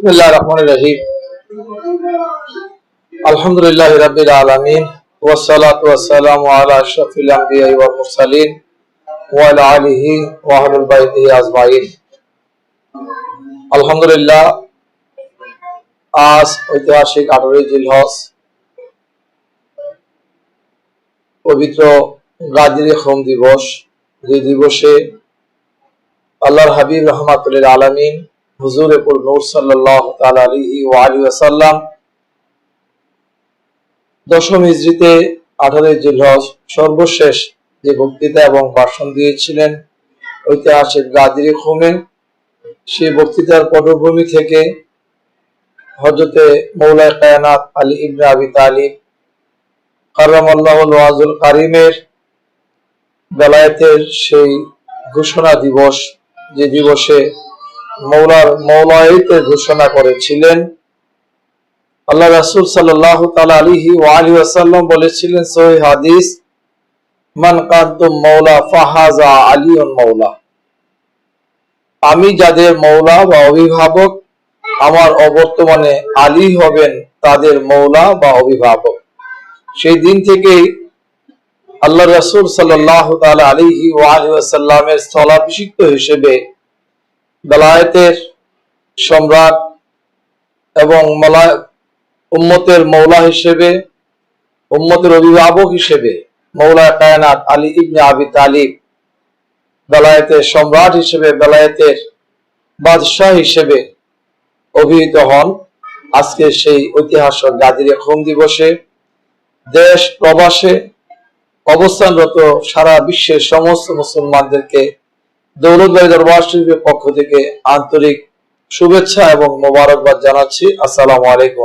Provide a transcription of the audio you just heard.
বিসমিল্লাহ রহমান রহিম আজ ঐতিহাসিক আঠারোই জিলহস পবিত্র গাদিরে হোম দিবস। যে দিবসে আল্লাহর হাবিব রহমাতুল্লাহ আলমিন হুজুর এপুর নূর সাল্লাহ আলিহি ও আলী আসাল্লাম দশম ইজরিতে আঠারোই জিলহজ সর্বশেষ যে বক্তৃতা এবং ভাষণ দিয়েছিলেন ঐতিহাসিক গাদির হোমে সেই বক্তৃতার পটভূমি থেকে হজরতে মৌলায় কায়নাত আলী ইবনে আবি তালিব কারামাল্লাহ ওয়াজুল কারিমের বেলায়েতের সেই ঘোষণা দিবস, যে দিবসে মৌলার মৌলায়তে ঘোষণা করেছিলেন। আল্লাহ রাসূল সাল্লাল্লাহু তাআলা আলাইহি ওয়া আলিহি ওয়াসাল্লাম বলেছিলেন সহিহ হাদিস, মান কাদ্দুম মাওলা ফাহাজা আলিউন মাওলা আমি যাদের মৌলা বা অভিভাবক, আমার অবর্তমানে আলী হবেন তাদের মৌলা বা অভিভাবক। সেই দিন থেকেই আল্লাহ রসুল সাল্লাহ আলিহি ওয়াসাল্লামের স্থলাভিষিক্ত হিসেবে বেলায়েতের সম্রাট এবং উম্মতের মৌলা হিসেবে, উম্মতের অভিভাবক হিসেবে মৌলা কায়নাত আলী ইবনে আবি তালিব, বেলায়েতের সম্রাট হিসেবে, বেলায়েতের বাদশাহ হিসেবে অভিহিত হন। আজকে সেই ঐতিহাসিক গাদির খুন দিবসে দেশ প্রবাসে অবস্থানরত সারা বিশ্বের সমস্ত মুসলমানদেরকে দৌলতবাড়ি দরবার শরীফের পক্ষ থেকে আন্তরিক শুভেচ্ছা এবং মোবারকবাদ জানাচ্ছি। আসসালামু আলাইকুম